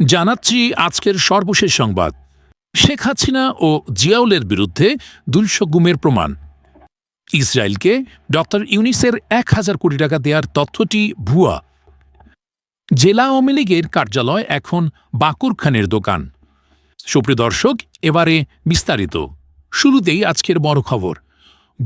জানাচ্ছি আজকের সর্বশেষ সংবাদ। শেখ হাসিনা ও জিয়াউলের বিরুদ্ধে দুইশো গুমের প্রমাণ। ইসরায়েলকে ডক্টর ইউনিসের এক হাজার কোটি টাকা দেওয়ার তথ্যটি ভুয়া। জেলা আওয়ামী লীগের কার্যালয় এখন বাকুর খানের দোকান। সুপ্রিয় দর্শক, এবারে বিস্তারিত। শুরুতেই আজকের বড় খবর।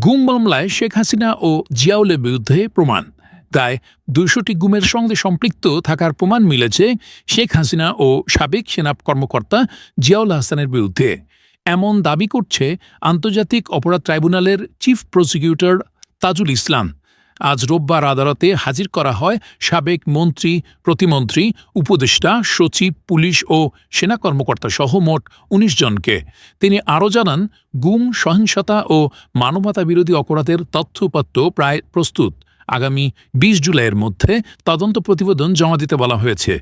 গুম মামলায় শেখ হাসিনা ও জিয়াউলের বিরুদ্ধে প্রমাণ। প্রায় দুইশোটি গুমের সঙ্গে সম্পৃক্ত থাকার প্রমাণ মিলেছে শেখ হাসিনা ও সাবেক সেনা কর্মকর্তা জিয়াউল হাসানের বিরুদ্ধে। এমন দাবি করছে আন্তর্জাতিক অপরাধ ট্রাইব্যুনালের চিফ প্রসিকিউটর তাজুল ইসলাম। আজ রোববার আদালতে হাজির করা হয় সাবেক মন্ত্রী, প্রতিমন্ত্রী, উপদেষ্টা, সচিব, পুলিশ ও সেনা কর্মকর্তা সহ মোট উনিশ জনকে। তিনি আরও জানান, গুম, সহিংসতা ও মানবতা বিরোধী অপরাধের তথ্যপত্র প্রায় প্রস্তুত। আগামী বিশ জুলাইয়ের মধ্যে তদন্ত প্রতিবেদন জমা দিতে বলা হয়েছে।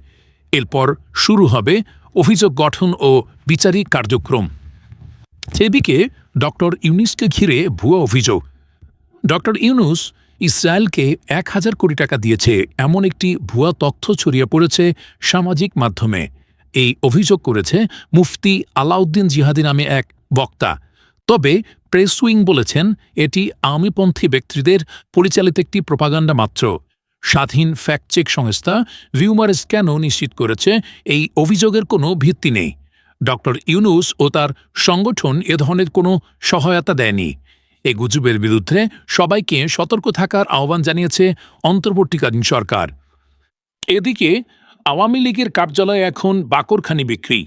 এরপর শুরু হবে অভিযোগ গঠন ও বিচারিক কার্যক্রম। সেদিকে ডক্টর ইউনুসকে ঘিরে ভুয়া অভিযোগ। ডক্টর ইউনুস ইসরায়েলকে এক হাজার কোটি টাকা দিয়েছে এমন একটি ভুয়া তথ্য ছড়িয়ে পড়েছে সামাজিক মাধ্যমে। এই অভিযোগ করেছে মুফতি আলাউদ্দিন জিহাদি নামে এক বক্তা। তবে প্রেস উইং বলেছেন এটি আওয়ামীপন্থী ব্যক্তিদের পরিচালিত একটি প্রপাগান্ডা মাত্র। স্বাধীন ফ্যাক্ট চেক সংস্থা ভিউমারেস কেন নিশ্চিত করেছে এই অভিযোগের কোনো ভিত্তি নেই। ডক্টর ইউনুস ও তার সংগঠন এ ধরনের কোনো সহায়তা দেয়নি। এ গুজবের বিরুদ্ধে সবাইকে সতর্ক থাকার আহ্বান জানিয়েছে অন্তর্বর্তীকালীন সরকার। এদিকে আওয়ামী লীগের কার্যালয়ে এখন বাকরখানি বিক্রি।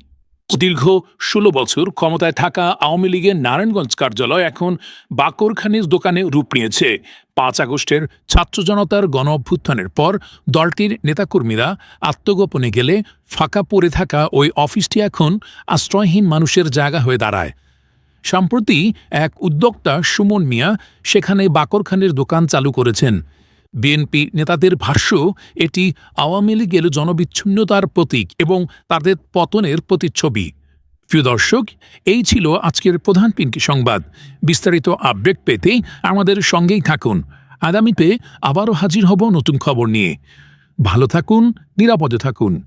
দীর্ঘ ষোলো বছর ক্ষমতায় থাকা আওয়ামী লীগের নারায়ণগঞ্জ কার্যালয় এখন বাকরখানির দোকানে রূপ নিয়েছে। পাঁচ আগস্টের ছাত্র জনতার গণ অভ্যুত্থানের পর দলটির নেতাকর্মীরা আত্মগোপনে গেলে ফাঁকা পড়ে থাকা ওই অফিসটি এখন আশ্রয়হীন মানুষের জায়গা হয়ে দাঁড়ায়। সম্প্রতি এক উদ্যোক্তা সুমন মিয়া সেখানে বাকরখানের দোকান চালু করেছেন। বিএনপি নেতাদের ভাষ্য, এটি আওয়ামী লীগের জনবিচ্ছিন্নতার প্রতীক এবং তাদের পতনের প্রতিচ্ছবি। প্রিয় দর্শক, এই ছিল আজকের প্রধান পিঙ্কি সংবাদ। বিস্তারিত আপডেট পেতে আমাদের সঙ্গেই থাকুন। আগামীতে আবারও হাজির হব নতুন খবর নিয়ে। ভালো থাকুন, নিরাপদে থাকুন।